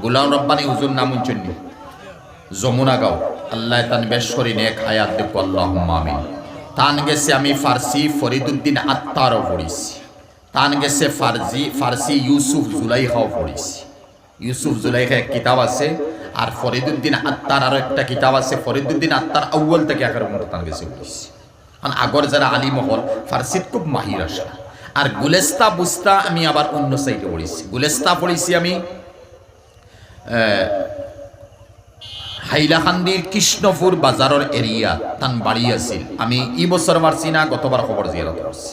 গোলাম রব্বানি হুজুর নাম উঞ্চন্নি যমুনা গাঁও। আল্লাহ তান বেশ করি নেক হায়াত দেখো আল্লাহ আমিন। তান গেছে আমি ফার্সি ফরিদুদ্দিন আত্মারও পড়িছি। তান গেছে ফার্সি ফার্সি ইউসুফ জুলাইখাও পড়িছি। ইউসুফ জুলাইখা এক কিতাব আছে, আর ফরিদুদ্দিন আত্মার আরও একটা কিতাব আছে, ফরিদুদ্দিন আত্মার আউ্বল থেকে একের মতো তান গেছে পড়িছি। কারণ আগর যারা আলিমহল ফার্সিত খুব মাহির আসা। আর গুলেস্তা বুস্তা আমি আবার অন্য সাইডে পড়েছি। গুলেস্তা পড়েছি আমি হাইলাকান্দির কৃষ্ণপুর বাজারের এরিয়া তান বাড়ি আছিল। আমি ই বছর পারছি না, গতবার খবর জিয়ারত করছি।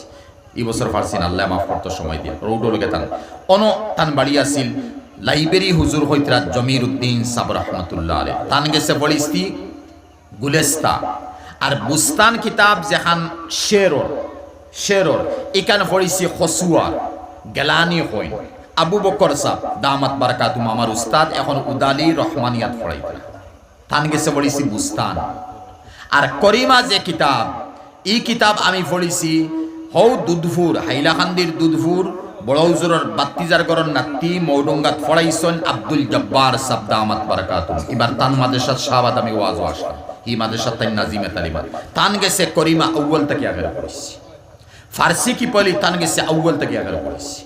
ই বছর পারছি না, আল্লাহ মাফ করতো সময় দিয়ে। রৌডরকে তান। অন তান বাড়ি আছিল, লাইব্রেরি হুজুর হইতরাত জমির উদ্দিন সাব রহমতুল্লাহ আলী তান গেছে পড়িছি গুলেস্তা। আর বুস্তান কিতাব যেখান শেরর শেরর এখানে পড়িছি খসুয়া গেলানি হইন। আবু বকর সাহ, দামাত বারকাতুম আমার উস্তাদ, এখন উদালি রহমানিয়াত পড়াইতরা থান গেছে পড়িছি বুস্তান। আর করিমা যে কিতাব, ই কিতাব আমি পড়িছি হৌ দুধপুর হাইলাকান্দির দুধপুর বড় হুজুরের বাত্তিজার গরর নাতি মৌডঙ্গাত ফড়াইছন আব্দুল জব্বার সাবদা আমাত বারাকাতুম এবার তান মাদেশাত শাহবাদ আমি ওয়াজ আসলাম এই মাদেশাত তাই নাজিমে তালিমাত তান গেছে করিমা আউ্বল থেকে আগে পড়িছি। ফার্সি কি পলি তান গেছে আউ্বল থেকে আগে পড়িছি।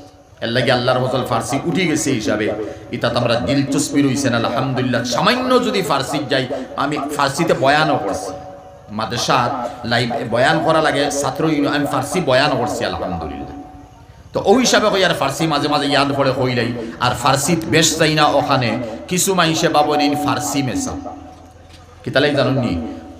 এর লাগে আল্লাহর হজল ফার্সি উঠে গেছে হিসাবে। এটা তো আমরা দিলচস্পি রইছেন আলহামদুলিল্লাহ। সামান্য যদি ফার্সি যাই, আমি ফার্সিতে বয়ানও করছি। মাদ্রাসাত লাইভ বয়ান করা লাগে, ছাত্র আমি ফার্সি বয়ান করছি, আলহামদুলিল্লাহ। তো ওই হিসাবে কই আর ফার্সি মাঝে মাঝে ইয়াদ পড়ে হইলাই আর ফার্সিত বেশ যাই না ওখানে। কিছু মাইসে বাবনিন ফার্সি মেসা। কিতালাই জানুন নি?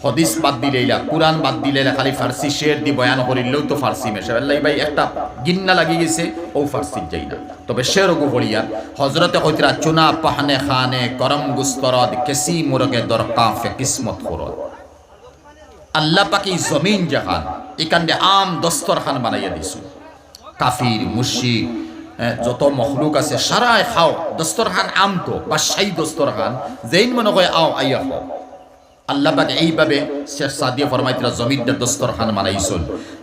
হদিস বাদ দিলেইলা কোরআন বাদ দিলেইলা খালি ফার্সি শের দি বয়ান করিলেও তো ফার্সি মেশে। আল্লাহ ভাই, একটা গিন্না লাগি গেছে, ও ফার্সি যাই না। তবে শের গু পড়িয়া হজরতে কইতরা চুনা পাহনে খানে করম গুস্তরদ, কেসি মুরগে দরকাফে কিসমত খরদ। আল্লাহ পাকি জমিন জাহান এখানে আম দস্তরখান বানাইয়া দিছো। কাফির মুশিক যত মখলুক আছে, সারাই খাও, দস্তরখান আম তো বা সাই দস্তরখান, যেইন মনে কয় আও আইয়া খাও। আল্লাহ পাক এইভাবে শেখ সাদিয়ে ফরমাইতরা জমিনটা দস্তরখান বানাইছুন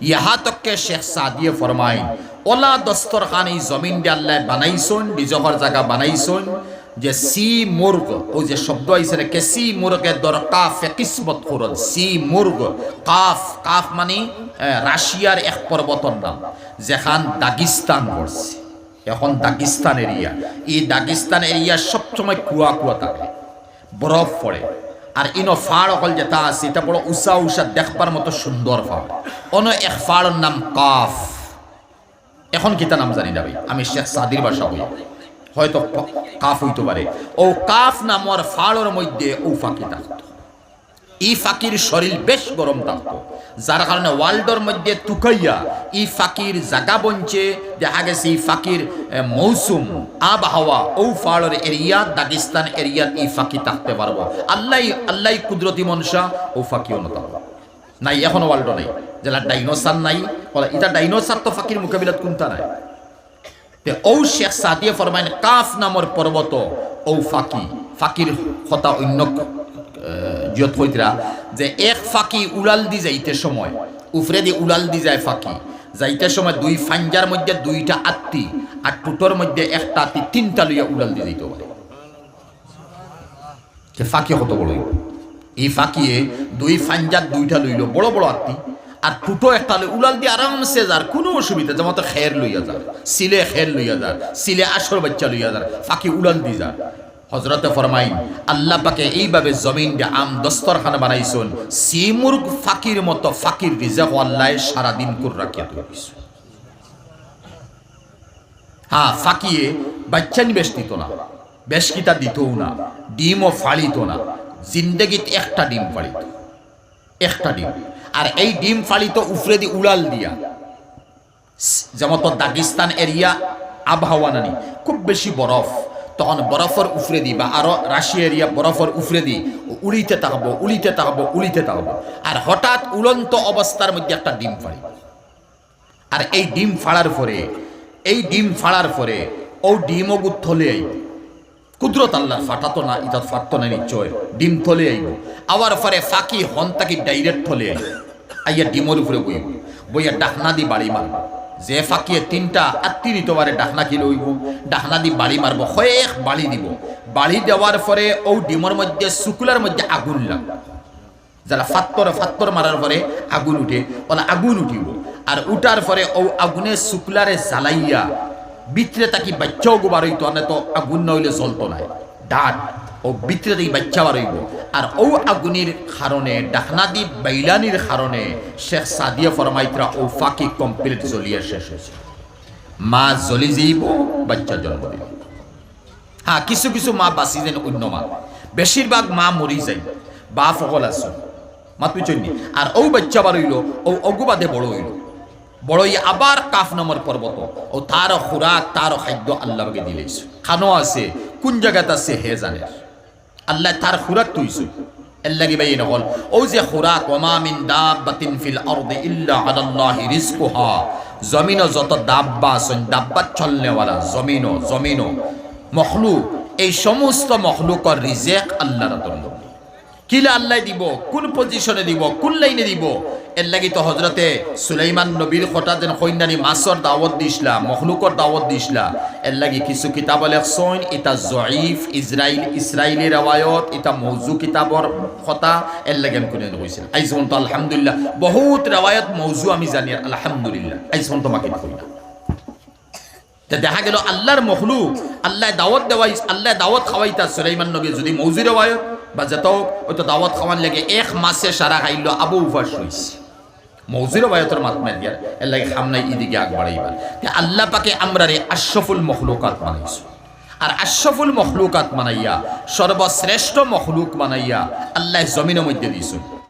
ইহা তককে শেখ সাদিয়ে ফরমাইন, ওলা দস্তরখান এই জমিন দিয়ে আল্লাহ বানাইছুন নিজহর জায়গা বানাইছুন, যে সি মুর্গ, ও যে শব্দ আইছে কে সি মুরগে দর কাফে কিসমত করল সি মুর্গ, কাফ কাফ মানে রাশিয়ার এক পর্বতর নাম, যেখান দাগিস্তান পড়ছে। এখন দাগিস্তান এরিয়া, এই দাগিস্তান এরিয়া সবসময় কুয়া কুয়া থাকে, বরফ পড়ে। আর ইনো ফাড় অকল যেটা আছে, এটা বড় উষা উষা দেখবার মতো সুন্দর ফাড়। অন এক ফাড়ের নাম কাফ। এখন কিতা নাম জানি না ভাই, আমি শেখ সাদির বাসা হই। হয়তো কাফ হইতে পারে। ও কাফ নামর ফাড়ের মধ্যে ও ফাঁকি থাকতো ই ফাকির শরীর বেশ গরম থাকতো যার কারণে ওয়ার্ল্ডের মধ্যে তুকাইয়া ই ফাকির জাগা বঞ্চে, দেখা গেছে ই ফাকির মৌসুম, আবহাওয়া ও ফাড়ের এরিয়া, দাগিস্তান এরিয়ার ই ফাঁকি থাকতে পারব। আল্লাহ আল্লাহ কুদরতি মনসা, ও ফাঁকিও না থাকব নাই, এখনও ওয়ার্ল্ড নাই। যেটা ডাইনোসার নাই এটা ডাইনোসার তো ফাকির মোকাবিলাত কোনটা নাই? ঔ শেখ সাদিয়ে ফরমাইন, কাফ নামর পর্বত ঔ ফাঁকি। ফাকির কথা অন্য জিয়ত হইতরা, যে এক ফাকি উড়াল দি যাইতে সময় উফরে দি উড়াল দি যায় ফাকি। যাইতে সময় দুই ফাঞ্জার মধ্যে দুইটা আত্মি আর টুটোর মধ্যে একটা আত্মি তিনটা লইয়া উড়াল দি যাইতে পারে। যে ফাঁকি কত বড় এই ফাঁকিয়ে দুই ফাঞ্জার দুইটা লইল, বড় বড় আত্মি আর ফুটো একটা লই উলাল দিয়ে আরামসে যার, কোনো অসুবিধা, যেমন খের লইয়া যার সিলে খের লইয়া যার সিলে আসর বাচ্চা লইয়া যার, ফাঁকি উলাল দি যার। হজরতে ফরমাইন, আল্লাহ পাকে এইভাবে জমিন দিয়ে আম দস্তরখানা বানাইছুন সিমুর্গ ফাকির মতো ফাকির রিজাক আল্লাহ সারাদিন করে রাখিয়া তুলিস হ্যাঁ ফাঁকিয়ে বাচ্চা নিবেশ দিত না, বেশ কিতা দিতও না, ডিমও ফাড়িত না, জিন্দগিত একটা ডিম ফাড়িত একটা ডিম। আর এই ডিম ফাড়িত উফরে দি উড়াল দিয়া, যেমন তো দাগিস্তান এরিয়া আবহাওয়া নানি, খুব বেশি বরফ তখন বরফের উফরে দি, বা আরও রাশিয়া এরিয়া বরফের উফরে দি উড়িতে থাকব উড়িতে থাকব উড়িতে থাকব আর হঠাৎ উলন্ত অবস্থার মধ্যে একটা ডিম ফাড়ি। আর এই ডিম ফাড়ার পরে, এই ডিম ফাড়ার পরে, ও ডিমও থলে আইব। কুদরত আল্লাহ ফাটাতো না ইতাত ফাটতো না নিশ্চয়। ডিম থলে আইব। আবার পরে ফাঁকি হন তাকি ডাইরেক্ট থলে আইব। আইয়া ডিমর উপরে বইব। বইয়া ডাকনা দি বাড়ি মারব। যে ফাঁকিয়ে তিনটা আত্মীয়তবারে ডাকনা কি লইব? ডাকনা দি বাড়ি মারব কয়েক বাড়ি দিব। বাড়ি দেওয়ার পরে ও ডিমর মধ্যে শুকুলার মধ্যে আগুন লাগবে যারা ফাত্তর ফাত্তর মারার পরে আগুন উঠে, ওলা আগুন উঠিব। আর উঠার পরে ও আগুনে শুক্লারে জ্বালাইয়া ভিতরে তাকি বাচ্চাও গোবার হইতো না তো আগুন নইলে চলতো না ডাট ও ভিতরে বাচ্চা বার হইব আর ও আগুনের কারণে ডাকনাদি বাইলানির কারণে শেখ সাদিয়া ফরমাইত্রা ও ফাঁকি কমপ্লিট জ্বলিয়ে শেষ হয়েছে। মা জ্বলি যাইব, বাচ্চা জন্ম দিব। হ্যাঁ কিছু কিছু মা বাঁচি যেন অন্য মা। বেশিরভাগ মা মরি যায়। বা ফকল আছে। মাত বুঝছেন আর ও বাচ্চা বার হইল ও অগুবাদে বড় হইল। বড় হই আবার কাফ নম্বর পর্বত ও তার খুরাক তার খাদ্য আল্লাহকে দিলেছ খানো আছে, কোন জায়গাত আছে হে জানে। আল্লাহ তার খুরাক তুইছো। লাগি বাই নকল, ও যে খুরাক ওমা মিন দাব্বাতিন ফিল আরদি ইল্লা আলাল্লাহি রিজকুহা জমিনও যত দাব্বা আছেন দাব্বা চলনেওয়ালা, জমিনও জমিনও। মখলুক, এই সমস্ত মখলুকর রিজেক আল্লাহর জন্য কিলা আল্লাহ দিব, কোন পজিশনে দিব, কোন লাইনে দিব এর লাগি তো হজরতে সুলাইমান নবীর কথা যেন কন্যানি মাছর দাওয়াত দিছিলা মখলুকর দাওয়াত দিছিলা। এর লাগি কিছু কিতাব লেখছইন এটা জয়ীফ ইসরাইল ইসরাইলি রেওয়ায়ত এটা মৌজু কিতাবর কথা, এর লাগে আমি কোনে কইছিল আইজ তো আলহামদুলিল্লাহ, বহুত রেওয়ায়ত মৌজু আমি জানি, আলহামদুলিল্লাহ। আইজ তোমাকে কই না। দেখা গেল আল্লাহর মখলুক আল্লাহ দাওয়াত দেওয়াই আল্লাহ দাওয়াত খাওয়াইতা সুলাইমান নবী যদি মৌজু হয় বা যেত ওই তো দাওয়াত খাওয়ান লাগে এক মাসে সারা খাইল আবু উফাস হয়েছে মৌজির বায়তর মাতমা দিয়ার এর লাগে সামনে ইদিকে আগ বাড়াইবার। আল্লাহ পাকে আমরা রে আশফুল মখলুকাত বানাইছো। আর আশফুল মখলুকাত বানাইয়া সর্বশ্রেষ্ঠ মখলুক বানাইয়া আল্লাহ জমিনের মধ্যে দিয়েছেন